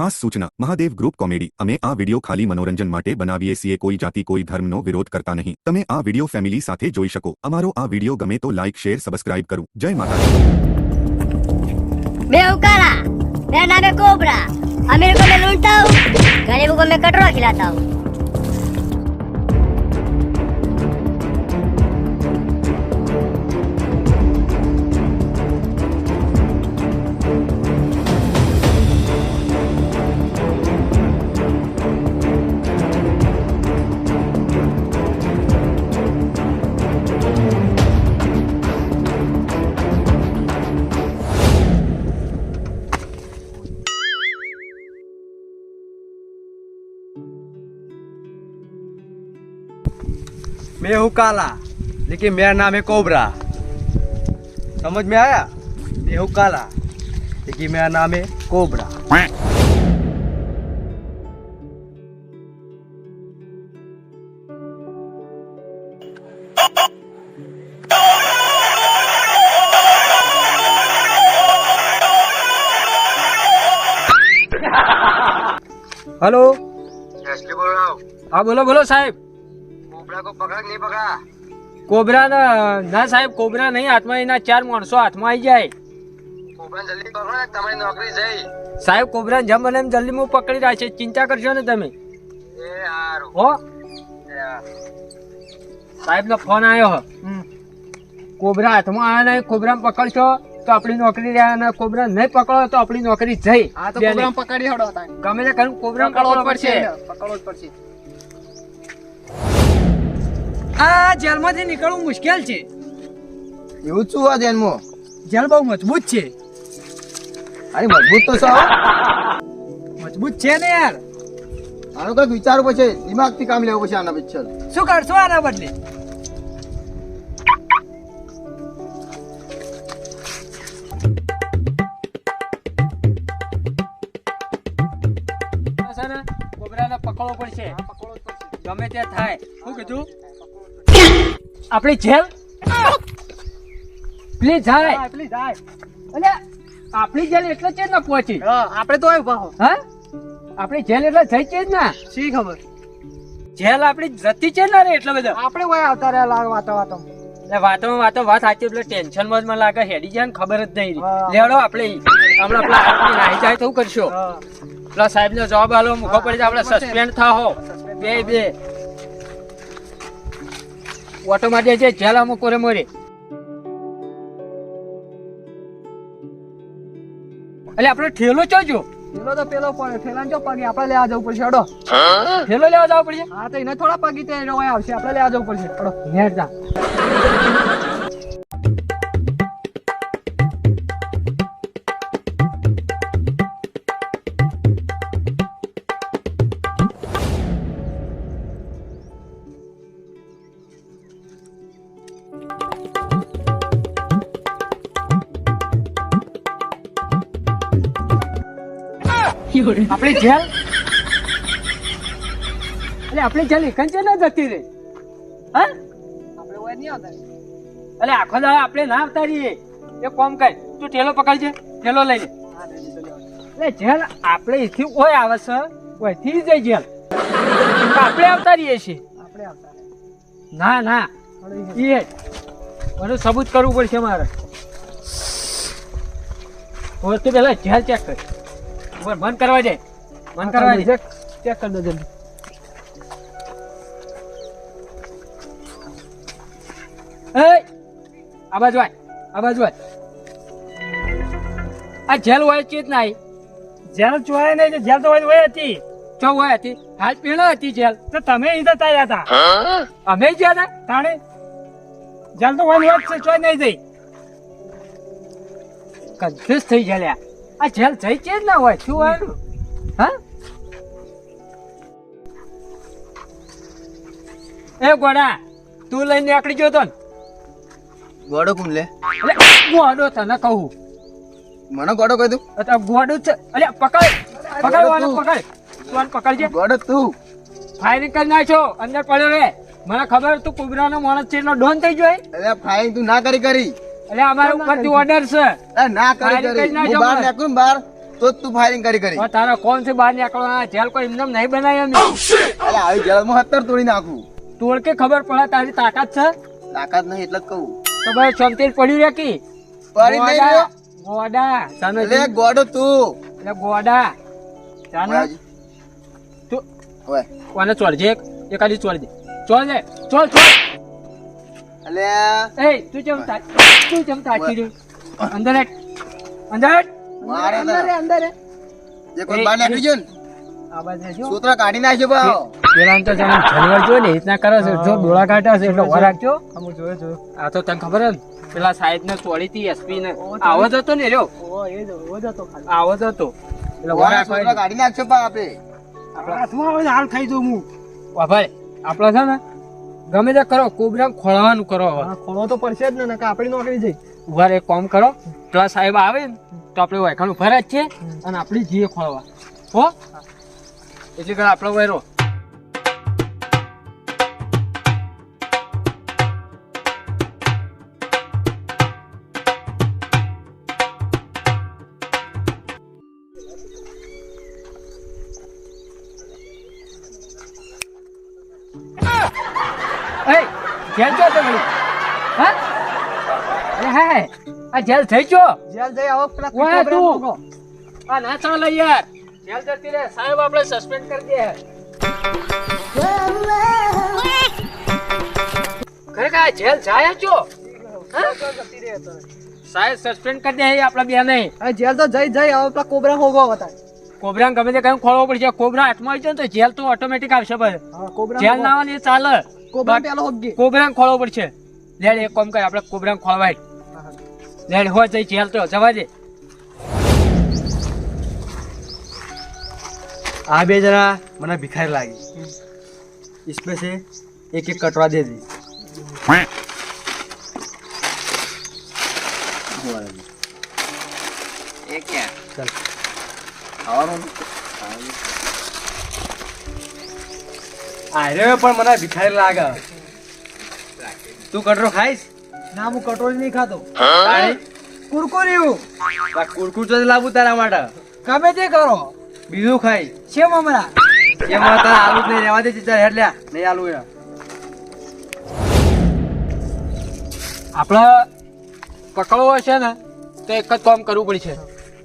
ખાસ સૂચના, Mahadev group comedy. અમે આ વીડિયો ખાલી મનોરંજન માટે બનાવીએ છીએ, કોઈ જાતિ, કોઈ ધર્મનો વિરોધ કરતા નહીં. તમે આ વીડિયો ફેમિલી સાથે જોઈ શકો. અમારો આ વીડિયો ગમે તો લાઈક, શેર, સબસ્ક્રાઇબ કરો. જય માતા બે કટરો ખिलाता હું मैं हूँ काला लेकिन मेरा नाम है कोबरा। समझ में आया? मैं हूँ काला लेकिन मेरा नाम है कोबरा। हेलो? असली बोल रहा हूँ। કોબરા ના સાહેબ કોબરા નહીં હાથમાં એના ચાર માણસો હાથમાં આવી જાય. સાહેબ કોબરા જમ બને જલ્દી હું પકડી રહ્યા છે ચિંતા કરશો ને તમે. એ હો? સાહેબ નો ફોન આવ્યો કોબરા હાથમાં આવ્યા નહીં કોબરા પકડશો તો આપણી નોકરી રહ્યા અને કોબરા નહીં પકડો તો આપણી નોકરી જઈ. આ તો કોબરા પકડી હડો ગમે તે કરું કોબરા પકડવો પડશે પકડવો જ પડશે. આ જેલમાંથી નીકળવું મુશ્કેલ છે. એવું શું આ જેલમાં. જેલ બહુ મજબૂત છે. અરે મજબૂત તો સાવ મજબૂત છે ને યાર. આનો કંઈક વિચારવું પડશે. દિમાગથી કામ લેવું પછી આના પિક્ચર. શું કરશો આના બદલે? પકડવો પડશે. ગમે તે થાય. શું કીધું? આપણી જેલ? પ્લીઝ જાય. પ્લીઝ જાય. અલ્યા આપણી જેલ એટલે છે ને પહોંચી આપણે તો આવ્યું પાહો હા. આપણી જેલ એટલે જઈ છે જ ના શી ખબર? જેલ આપણી જતી છે ને રે એટલે બધા. આપણે કોઈ આવતા રહ્યા લાગ વાતો વાતો. એટલે વાતો વાતો વાત સાચી એટલે ટેન્શનમાં જ મને લાગે હેડી જાય ને ખબર જ નહીં લેવડો આપણે હમણાં પેલા નાહી જાય તો કરશો? પેલા સાહેબ નો જવાબ આલો મૂકો પડી આપણે સસ્પેન્ડ થાઓ બે બે. ઓટો માટે છે જેલ અમુક કોરે મોરે. એટલે આપણે ઠેલો ચોજો ઠેલો તો પેલો પડે ઠેલા જો પગી આપણે લેવા જવું પડશે અડો ઠેલો લેવા જવું પડશે? હા તો એને થોડા પગી તે આવશે આપણે લેવા જવું પડશે અડો નેટ જા. આપણી જેલ? એટલે આપણે જેલ એકન છે ને જતી રે હા? આપણે ઓય નહીં આવતા. અલે આખો દાડો આપણે ના આવતા રહીએ. એ કોમ કઈ તું ઠેલો પકડજે ઠેલો લઈ લે એટલે જેલ આપણે એથી ઓય આવે છે ઓયથી જઈ જેલ. આપણે આવતા રહીએ છીએ. આપણે આવતા ના ના. એ મને સબૂત કરવું પડશે મારે. હવે તું પેલા જેલ ચેક કર. ઉપર બંધ કરવા દે. બંધ કરવા દે. ચેક કર દો જલ્દી એ આ બાજુ આય આ બાજુ આય આ જેલ હોય ચીત નાઈ જેલ ચોરાય નહીં જેલ તો હોય હતી. ચો હોય હતી. હાલ પીણો હતી જેલ. તો તમે ઈદા તાયા હતા. અમે ગયા હતા. તાણે? જેલ તો હોય હોય છે ચોય નહીં જઈ. કન્ફ્યુઝ થઈ ગયા આ જેલ જઈ છે જ ના હોય શું હોય? હા? એ ગોડા તું લઈને નીકળી ગયો તો ગોડો કોણ લે? ગોડો તને કહું. મને ગોડો કહી દઉં? તો ગોડું છે. અરે પકડ પકડ વાળો પકડ. તું પકડજે. ગોડો તું. ફાયરિંગ કરી નાખ્યો અંદર પડ્યો રે. મને ખબર તું કુબરાનો માણસ છે એટલો ડોન થઈ ગયો એ? અરે ફાયરિંગ તું ના કરી કરી. એટલે અમારા ઉપરથી ઓર્ડર છે. ના કરી કરી. હું બહાર નીકળું બહાર તો તું ફાયરિંગ કરી કરી. તારા કોણ છે બહાર નીકળવાના જેલ કોઈ એમને નહીં બનાવી અમે અરે આવી જેલમાં હત્તર તોડી નાખું. તોડ કે ખબર પડે તારી તાકાત છે? તાકાત નહીં એટલે જ કહું. તો ભાઈ શાંતિ પડ્યું રે કી? પડી નહીં ગોડા. તને લે ગોડો તું. એટલે ગોડા. જાનો? તું ઓય કોને ચોરજે એક. એકાદી ચોરજે ચોર દે ચોર ચોર એટલે એ તું જેમ તા તું જેમ તાકી રહ્યું? અંદર હેટ અંદર મારે અંદર. અંદર. જે કોઈ બહાર નીકળી ગયો ને આ બાજુ જો સૂત્ર કાઢી નાખજો ભાવ પેલા તો તમે જાનવર જો ને રીતના કરે છે. જો ડોળા છે એટલે ઊભા રાખજો આ તો તને ખબર હે ને પેલા સાહેબ ને ચોરી થી એસપી ને. આવો જ હતો ને રહ્યો. આવો જ હતો. એટલે ઊભા કાઢી નાખજો ભાવ આપે. આવે હાલ ખાઈ દઉં હું. ભાઈ આપડે છે ને ગમે તે કરો કોબરા ખોળવાનું કરો હવે. ખોળો તો પડશે જ ને આપણી નોકરી જઈ. ઊભા એક કામ કરો. પેલા સાહેબ આવે ને તો આપણે વાયખાણ ઊભા જ છે અને આપણે જઈએ ખોળવા. હો? એટલે કરે આપણો વહેરો એ જેલ જો તો વળી હા? અરે હે આ જેલ થઈ જો જેલ જઈ આવો પેલા ઓય તું. આ ના ચાલે યાર. જેલ જતી રે સાહેબ આપણે સસ્પેન્ડ કરી દે. ખરેખર આ જેલ જાય છો? સાહેબ સસ્પેન્ડ કરી દે આપણા બે નહીં જેલ તો જઈ જઈ આવો પેલા કોબરા હોગો હતા કોબરા ગમે તે કઈ ખોળવો પડશે. કોબરા હાથમાં આવી જાય તો જેલ તો ઓટોમેટિક આવશે ભાઈ. જેલ ના આવે ચાલે. કોબરા But પેલો હોગી કોબરા ખોલવો પડશે લેડ એક કામ કર આપણે કોબરા ખોલવાય લેડ હોય જઈ જેલ તો જવા દે આ બે જણા મને ભિખારી લાગી इसमें से एक एक कटवा दे दी અરે પણ મને ભિખારી લાગે. તું કટરો ખાઈશ? ના હું કટોરી નહીં ખાતો. આ કુરકુર તો લાવું તારા માટે. ગમે તે કરો. બીજું ખાઈ. છે મમરા મને તારા આલુ જ નહીં રહેવા દે ચાલ હેડ લ્યા નહીં આલુ એ. આપણે પકડવો હશે ને તો એક જ કામ કરવું પડશે.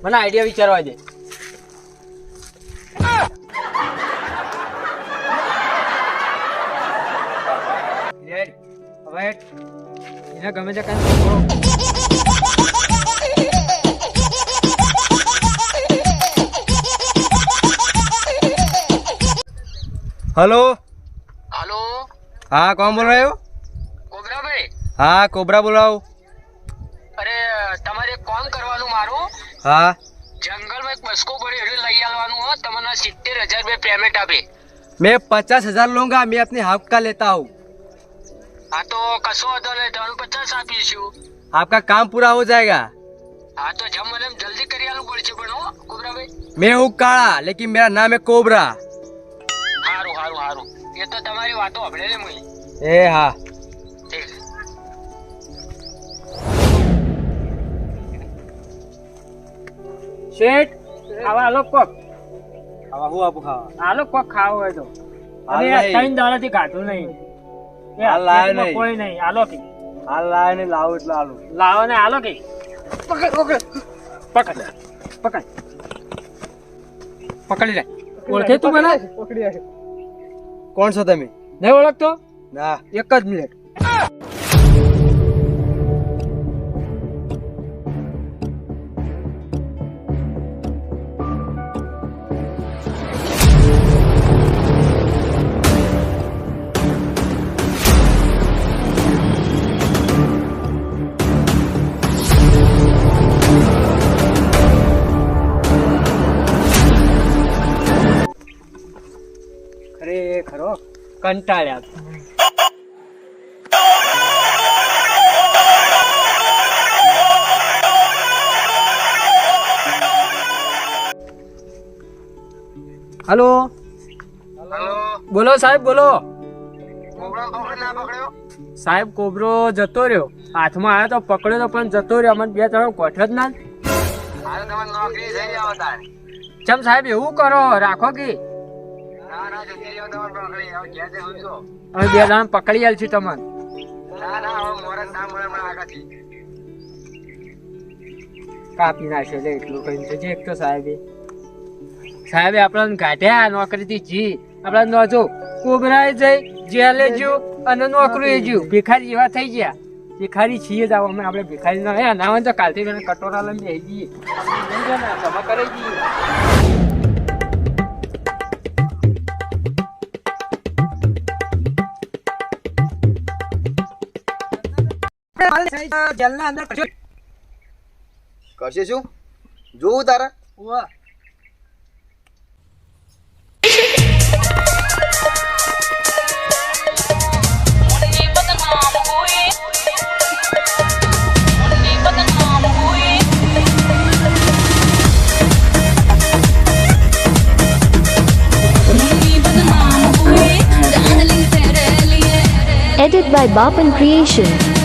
મને આઈડિયા વિચારવા દે. એ ગમે છે કઈ હલો? હલો? હા કોણ બોલ રહ્યો? કોબરા ભાઈ હા કોબરા બોલાવો. અરે તમારે કોલ કરવાનું મારું. હા. જંગલમાં એક બસકો પડ્યો એટલે લઈ આવવાનું હો. તમને સિત્તેર હજાર રૂપિયા પેમેન્ટ આપે. મેં પચાસ હજાર લઉંગા મેં આપની હાફકા લેતા આવું. हूँ હા તો કશો વાંધો નહીં તમને પચાસ આપીશું आपका काम पूरा हो जाएगा હા તો જેમ મને એમ જલ્દી કરી આલવું પડશે પણ હો કોબરાભાઈ मैं हूँ काला लेकिन मेरा नाम है कोबरा સારું સારું સારું એ તો તમારી વાતો હભળે ને મુઈ ए हाँ ઠીક શેઠ આવા આલો કોક આવા હું આપું ખાવા આલો કોક ખાવો હોય તો હાલ અને આ નહીં. ત્રણ દાડાથી ખાધું નહીં એ હાલ લાયો. કોઈ નહીં. આલો કે. હાલ લાવે ને લાવો એટલે આલુ લાવો ને આલો કે. પકડ પકડ. પકડ. પકડ. પકડી લે. ઓળખે તું મને? પકડી કોણ છો તમે? નહીં ઓળખતો? ના. એક જ મિનિટ ખરેખરો કંટાળ્યા હલો? બોલો સાહેબ બોલો. સાહેબ કોબરો જતો રહ્યો. હાથમાં આવ્યો તો પકડ્યો તો પણ જતો રહ્યો. અમને બે ત્રણ કોઠ્યો જ ના ચમ સાહેબ એવું કરો. રાખો કે. અમે બે દાણ પકડી આલ છું તમને કાપી નાખ્યો લે એટલું કઈ છે. જે તો સાહેબે. સાહેબે આપણને કાઢ્યા નોકરીથી જી. આપણે નોજો કોબરાએ જઈ જેલે જ્યું અને નોકરી જ્યું. ભિખારી જેવા થઈ ગયા. ભિખારી છીએ જ અમે આપણે ભિખારી ના હે ના તો કાલથી કટોરા લઈને બેસી જઈએ. કરી દઈએ જેલના અંદર કરશે શું જોવું તારા વાહ edited by Bapan Creation.